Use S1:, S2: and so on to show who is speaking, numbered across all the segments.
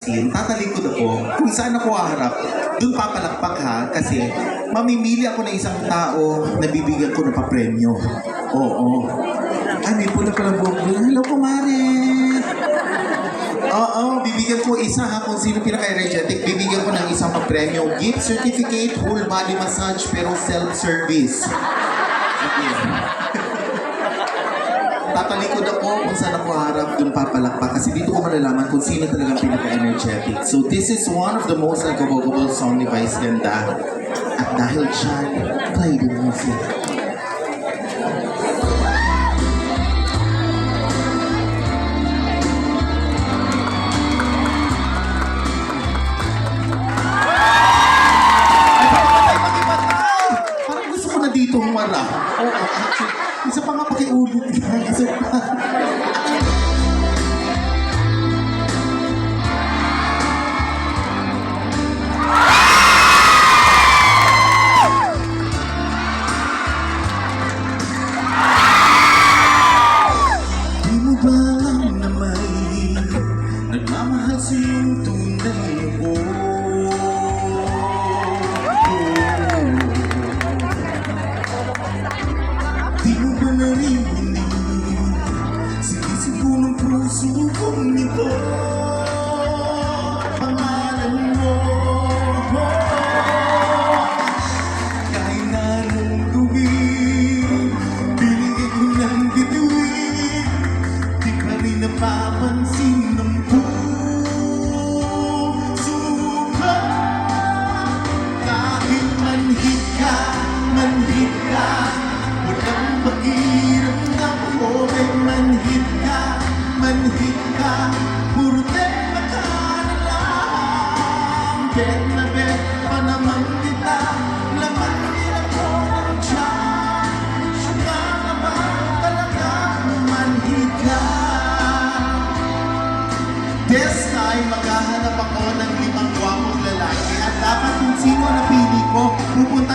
S1: scene, tatalikod ako. Kung saan ako haharap, dun papalakpak ha. Kasi mamimili ako ng isang tao na bibigyan ko ng papremyo. Oo. Ay, may pula palang buhok mo. Hello, kumare. Oo, bibigyan ko isa ha kung sino pinaka-energetic. Bibigyan ko ng isang papremyo. Gift certificate, whole body massage, pero self-service. Okay. Tatalikod ako kung saan ako harap, dun papalakpak. Kasi dito ko malalaman kung sino talagang pinaka-energetic. So this is one of the most unforgettable song ni Vice Ganda. At dahil dyan, play the music. Parang gusto ko na dito humara. Oo. Isa pa nga pakiulit. Isa pa.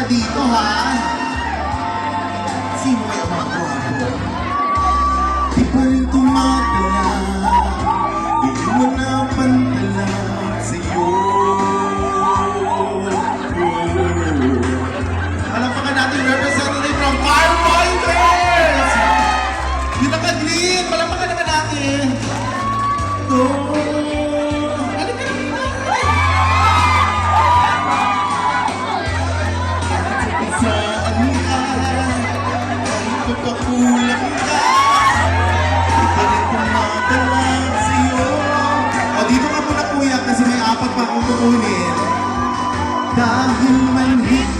S1: Dito, ha? Sino ay ang mga gwapo? Di pa rin tumatala, apat pa akong kukunin Dahil manhid ka,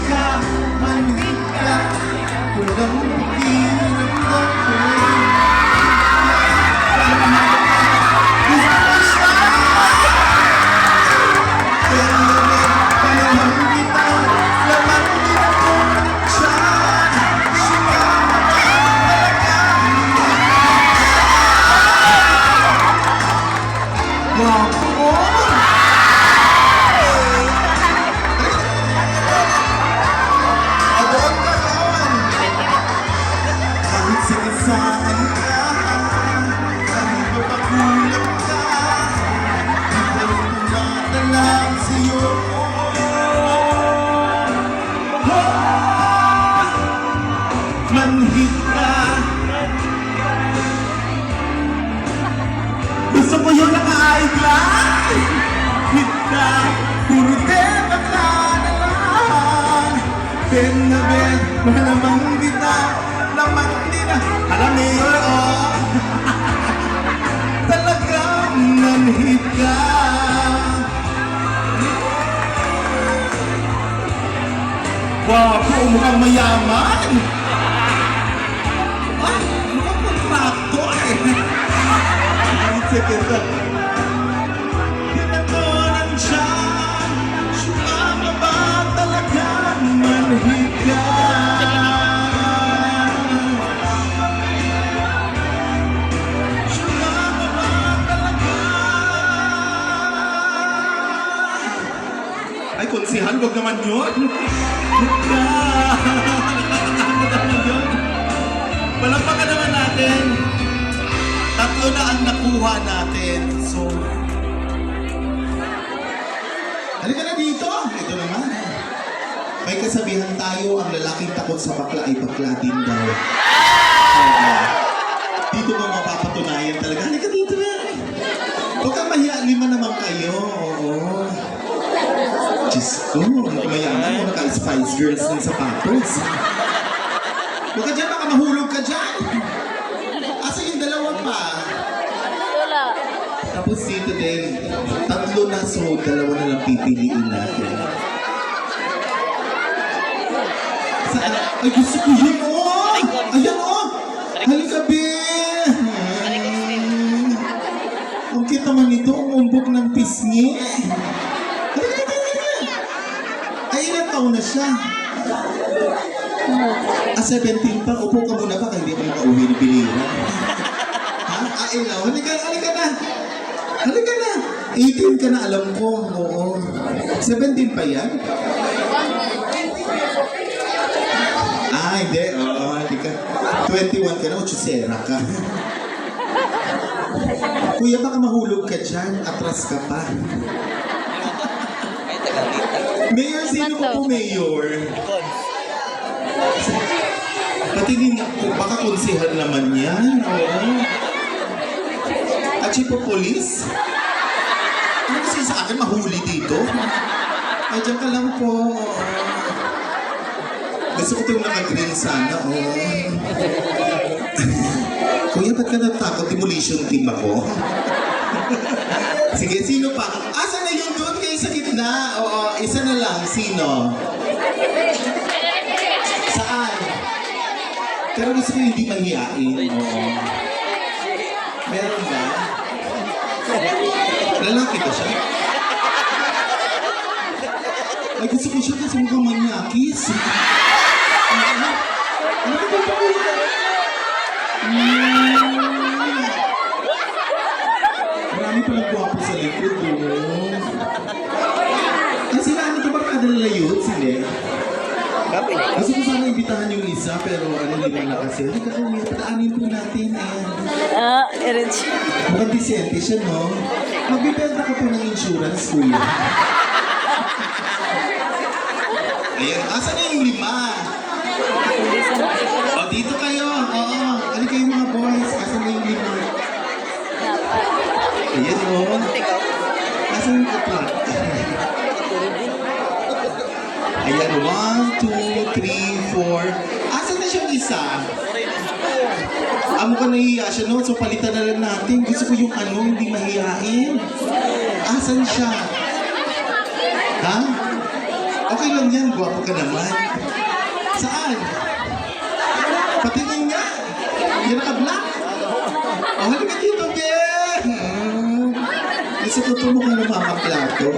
S1: Gusto ko yung naka-eyeglass Hit ka Puro tema ka na lang Ben na ben Malamang kita Lamang di na Alam niyo oh Talagang manhid ka Wapo, mukhang mayaman. Ay, mukhang kontrakto eh. Ay, konsihan, wag naman yun. Nakakatakot naman yun. Palakpakan naman natin. Tatlo na ang nakuha natin. So, Halika na dito. Ito naman. May kasabihan tayo, ang lalaking takot sa bakla ay bakla din daw. Oo. dito mo mapapatunayan talaga. Halika dito na. Huwag kang mahiya, lima naman kayo. Oo. Diyos ko, mayaman mo naka-Spice Girls ng sapatos. Huwag ka dyan, baka mahulog ka dyan. Asa yung dalawa pa?
S2: Wala.
S1: Tapos dito din, tatlo na so, dalawa na lang pipiliin natin. Saan? Ay, gusto ko yun, oh! Ayan, oh! Halika! Hmm. Ang cute naman ito, ang umbok ng pisngi. Ay, ilang taon na siya? Ah, 17 pa. Upo ka muna? Kaya hindi mo makauwi ni Bilira. Ha? Ah, ilaw. Halika, halika na. Halika na. 18 ka na, alam ko. Oo. 17 pa yan? Ah, hindi. Oo, hindi ka. 21 ka na, utsisera ka. Kuya, baka mahulog ka dyan. Atras ka pa. Mayor, sino po po mayor? Nga po, baka konsehal naman yan. Oo. At chief of police? Ano kasi sa akin mahuli dito? Ay, dyan ka lang po. Gusto ko itong naka-green sana. Oo. Kuya, ba't ka natakot? Demolition team ako. Sige, sino pa? Asa na yung doon kayo sa gitna? Oo, isa na lang. Sino? Saan? Pero gusto ko hindi mahihain. Oo. Meron ba? Lalaki ba siya? Ay, gusto ko siya kasi mukhang manyakis. Ano? Ano ba ito? Marami palang gwapo sa likod, oh. Ay, sila ano ito ba kadala youths? Hindi. Gusto ko sana imbitahan yung isa, pero ano lima na kasi. Hindi ka kung pataanin po natin. Ayan.
S2: Ah, siya.
S1: Mukhang disente siya, no? Magbibenta ka po ng insurance, kuya. Ayan, asan na yung lima? O, dito kayo. Oo, ano kayo mga boys? Asan na yung lima? Ayan, o. Asan yung kaplat? Ayan, one, two, three, four. Asan na siyang isa? Amo ka nahiya siya, no? So, palitan na lang natin. Gusto ko yung ano, hindi mahihain. Asan siya? Ha? Okay lang yan, gwapo ka naman. Saan? Patingin nga. Yan naka-black. Oh, halika dito, be. Hmm. Gusto ko ito mukhang namamaklato.